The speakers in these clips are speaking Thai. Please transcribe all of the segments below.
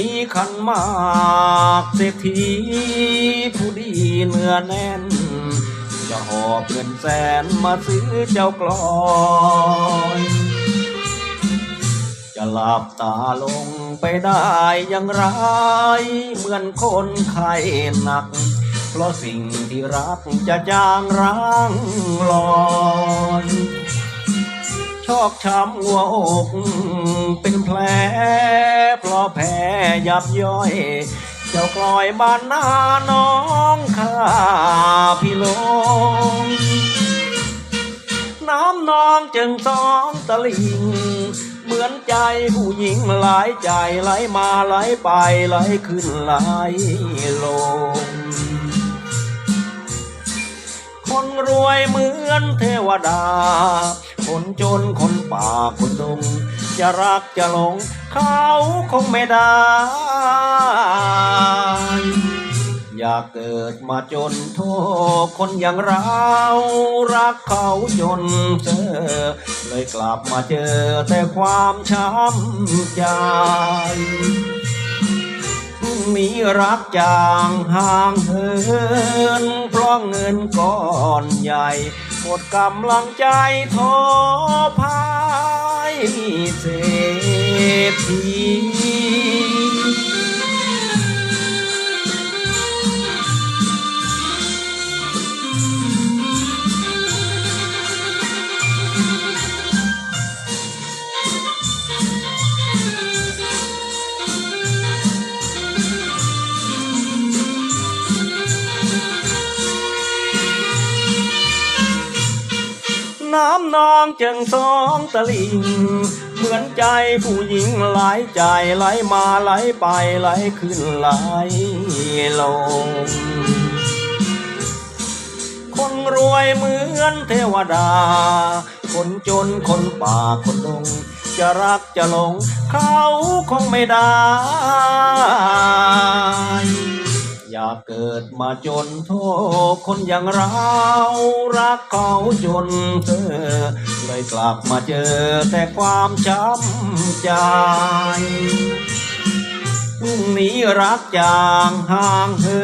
มีขันมากเศรษฐีผู้ดีเนื้อแน่น จะหอบเงินแสนมาซื้อเจ้ากลอยจะหลับตาลงไปได้อย่างไร เหมือนคนไข้หนัก เพราะสิ่งที่รักจะจางร้างลอย อกช้ำหัวอก เป็นแผลเพราะแผลยับย่อย เจ้ากลอยบ้านนาน้องข้าพี่ลงน้ำนองจึงสองตะลิง เหมือนใจผู้หญิงหลายใจไหลมาไหลไปไหลขึ้นไหลลง คนรวยเหมือนเทวดา คนจนคนป่าคนดง จะรักจะหลง เขาคงไม่ได้ อยากเกิดมาจนโทษคนอย่างเรา รักเขาจนเจอ เลยกลับมาเจอแต่ความช้ำใจมีรักจางห่างเหินเพราะเงินก้อนใหญ่ หมดกำลังใจท้อพายเศรษฐี น้ำนองจึงสองตะลิง เหมือนใจผู้หญิงหลายใจไหลมาไหลไปไหลขึ้นไหลลง คนรวยเหมือนเทวดา คนจนคนป่าคนดง จะรักจะหลงเขาคงไม่ได้ากเกิดมาจนโทษคนอย่างเรารักเขาจนเธอเลยกลับมาเจอแต่ความช้ำใจพรุ่งนี้รักจางห่างเหิ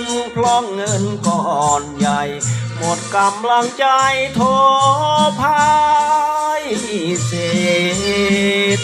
นเพราะเงินก้อนใหญ่ หมดกำลังใจโทพายเศรษ